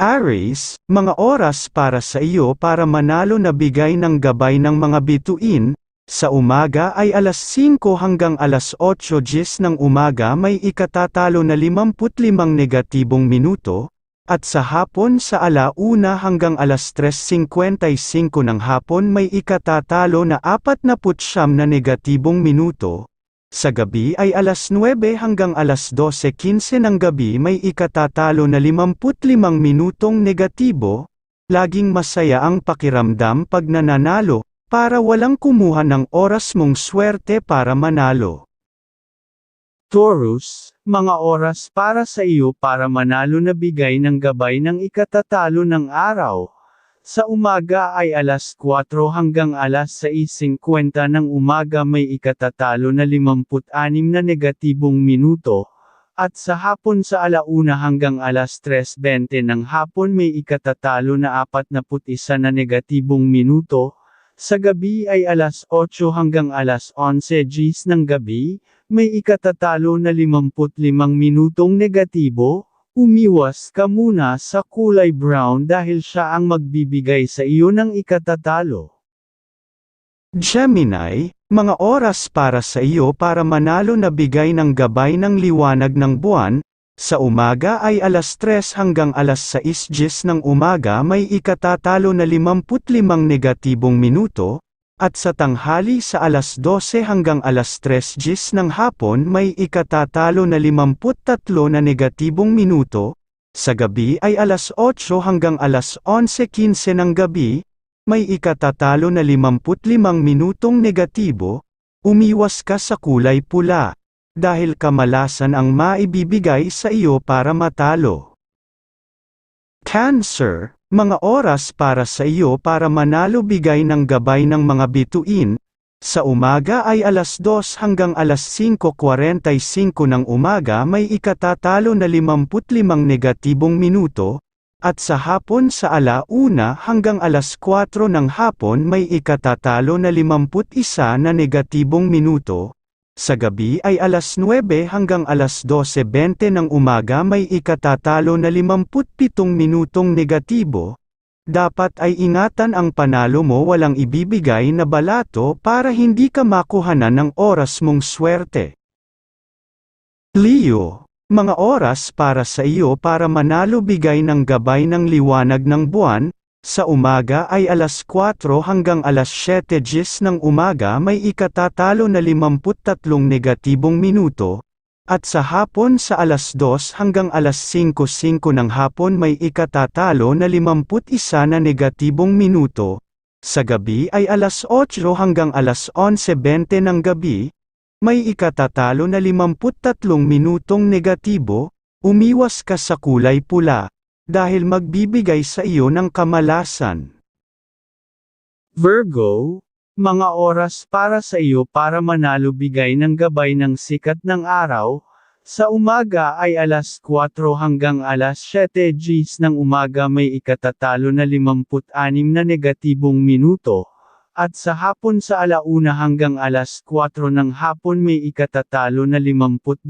Aries, mga oras para sa iyo para manalo na bigay ng gabay ng mga bituin, sa umaga ay alas 5 hanggang alas 8.10 ng umaga may ikatatalo na 55 negatibong minuto, at sa hapon sa alauna hanggang alas 3.55 ng hapon may ikatatalo na 49 na negatibong minuto, sa gabi ay alas 9 hanggang alas 12.15 ng gabi may ikatatalo na 55 minutong negatibo, laging masaya ang pakiramdam pag nananalo, para walang kumuha ng oras mong swerte para manalo. Taurus, mga oras para sa iyo para manalo na bigay ng gabay ng ikatatalo ng araw. Sa umaga ay alas 4 hanggang alas 6.50 ng umaga may ikatatalo na 56 na negatibong minuto, at sa hapon sa alauna hanggang alas 3.20 ng hapon may ikatatalo na 41 na negatibong minuto, sa gabi ay alas 8 hanggang alas 11 Gs ng gabi, may ikatatalo na 55 minutong negatibo, umiwas ka muna sa kulay brown dahil siya ang magbibigay sa iyo ng ikatatalo. Gemini, mga oras para sa iyo para manalo na bigay ng gabay ng liwanag ng buwan, sa umaga ay alas 3 hanggang alas 6 Gs ng umaga may ikatatalo na 55 negatibong minuto, at sa tanghali sa alas 12 hanggang alas 3 Gs ng hapon may ikatatalo na 53 na negatibong minuto, sa gabi ay alas 8 hanggang alas 11.15 ng gabi, may ikatatalo na 55 minutong negatibo, umiwas ka sa kulay pula dahil kamalasan ang maibibigay sa iyo para matalo. Cancer, mga oras para sa iyo para manalo bigay ng gabay ng mga bituin, sa umaga ay alas 2 hanggang alas 5.45 ng umaga may ikatatalo na 55 negatibong minuto, at sa hapon sa alauna hanggang alas 4 ng hapon may ikatatalo na 51 na negatibong minuto, sa gabi ay alas 9 hanggang alas 12.20 ng umaga may ikatatalo na 57 minutong negatibo. Dapat ay ingatan ang panalo mo walang ibibigay na balato para hindi ka makuhanan ng oras mong swerte. Leo, mga oras para sa iyo para manalo bigay ng gabay ng liwanag ng buwan, sa umaga ay alas 4 hanggang alas 7 Gs ng umaga may ikatatalo na 53 negatibong minuto, at sa hapon sa alas 2 hanggang alas 5.05 ng hapon may ikatatalo na 51 na negatibong minuto, sa gabi ay alas 8 hanggang alas 11.20 ng gabi, may ikatatalo na 53 minutong negatibo, umiwas ka sa kulay pula dahil magbibigay sa iyo ng kamalasan. Virgo, mga oras para sa iyo para manalo bigay ng gabay ng sikat ng araw, sa umaga ay alas 4 hanggang alas 7 Gs ng umaga may ikatatalo na 56 na negatibong minuto, at sa hapon sa alauna hanggang alas 4 ng hapon may ikatatalo na 52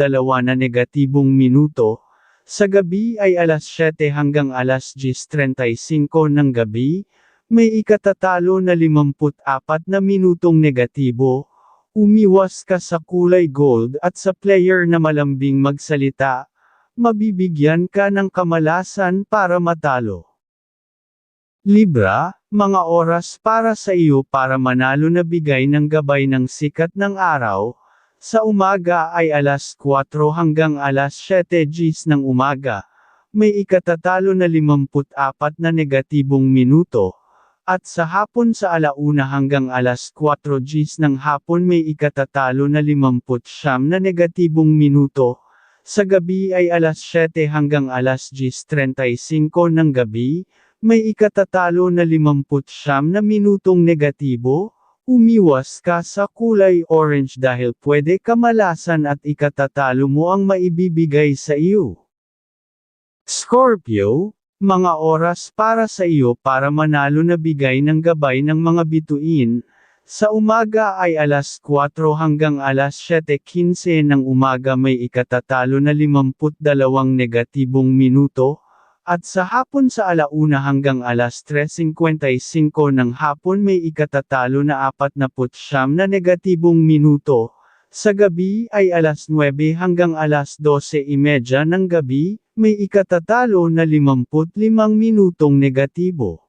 na negatibong minuto, sa gabi ay alas 7 hanggang alas 10.35 ng gabi, may ikatatalo na 54 na minutong negatibo, umiwas ka sa kulay gold at sa player na malambing magsalita, mabibigyan ka ng kamalasan para matalo. Libra, mga oras para sa iyo para manalo na bigay ng gabay ng sikat ng araw, sa umaga ay alas 4 hanggang alas 7 Gs ng umaga. May ikatatalo na 54 na negatibong minuto. At sa hapon sa alauna hanggang alas 4 Gs ng hapon may ikatatalo na 50 na negatibong minuto. Sa gabi ay alas 7 hanggang alas 10.35 ng gabi, may ikatatalo na 50 na minutong negatibo, Umiwas ka sa kulay orange dahil pwede kamalasan at ikatatalo mo ang maibibigay sa iyo. Scorpio, mga oras para sa iyo para manalo na bigay ng gabay ng mga bituin, sa umaga ay alas 4 hanggang alas 7.15 ng umaga may ikatatalo na 52 negatibong minuto, At sa hapon sa alauna hanggang alas 3.55 ng hapon may ikatatalo na 49 na negatibong minuto. Sa gabi ay alas 9 hanggang alas 12.30 ng gabi, may ikatatalo na 55 minutong negatibo.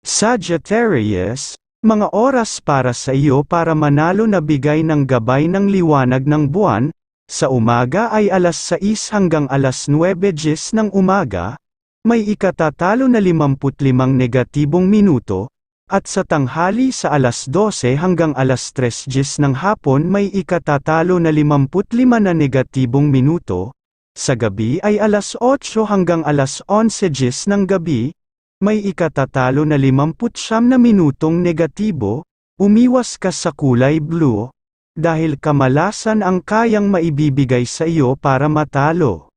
Sagittarius, mga oras para sa iyo para manalo na bigay ng gabay ng liwanag ng buwan, sa umaga ay alas 6 hanggang alas 9 gis ng umaga, may ikatatalo na 55 negatibong minuto, at sa tanghali sa alas 12 hanggang alas 3 gis ng hapon may ikatatalo na 55 na negatibong minuto, sa gabi ay alas 8 hanggang alas 11 gis ng gabi, may ikatatalo na 59 na minutong negatibo, umiwas ka sa kulay blue, dahil kamalasan ang kayang maibibigay sa iyo para matalo.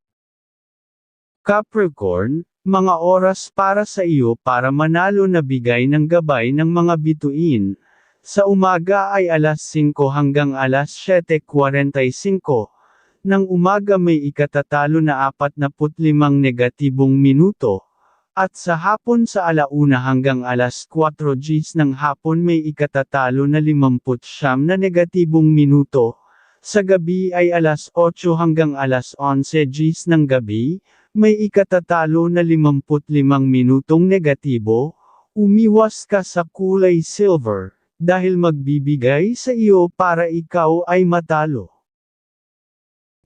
Capricorn, mga oras para sa iyo para manalo na bigay ng gabay ng mga bituin. Sa umaga ay alas 5 hanggang alas 7.45. Nang umaga may ikatatalo na 45 negatibong minuto. At sa hapon sa alauna hanggang alas 4 Gs ng hapon may ikatatalo na 50 na negatibong minuto. Sa gabi ay alas 8 hanggang alas 11 Gs ng gabi, may ikatatalo na 55 minutong negatibo. Umiwas ka sa kulay silver, dahil magbibigay sa iyo para ikaw ay matalo.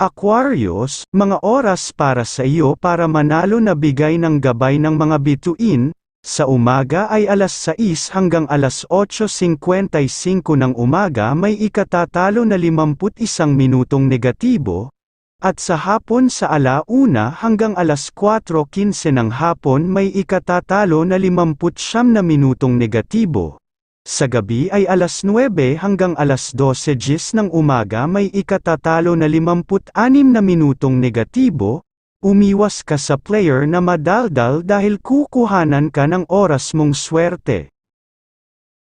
Aquarius, mga oras para sa iyo para manalo na bigay ng gabay ng mga bituin, sa umaga ay alas 6 hanggang alas 8.55 ng umaga may ikatatalo na 51 minutong negatibo, at sa hapon sa alauna hanggang alas 4.15 ng hapon may ikatatalo na 59 na minutong negatibo. Sa gabi ay alas 9 hanggang alas 12 gis ng umaga may ikatatalo na 56 na minutong negatibo, umiwas ka sa player na madaldal dahil kukuhanan ka ng oras mong swerte.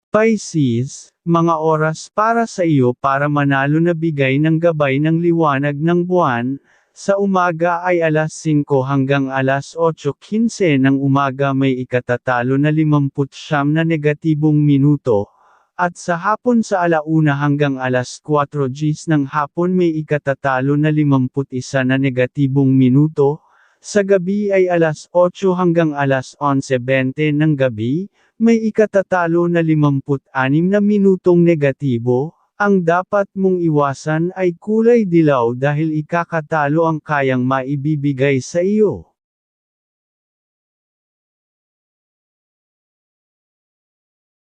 Pisces, mga oras para sa iyo para manalo na bigay ng gabay ng liwanag ng buwan, sa umaga ay alas 5 hanggang alas 8.15 ng umaga may ikatatalo na 50 na negatibong minuto, at sa hapon sa alauna hanggang alas 4 Gs ng hapon may ikatatalo na 51 na negatibong minuto, sa gabi ay alas 8 hanggang alas 11.20 ng gabi, may ikatatalo na 56 na minutong negatibo, ang dapat mong iwasan ay kulay dilaw dahil ikakatalo ang kayang maibibigay sa iyo.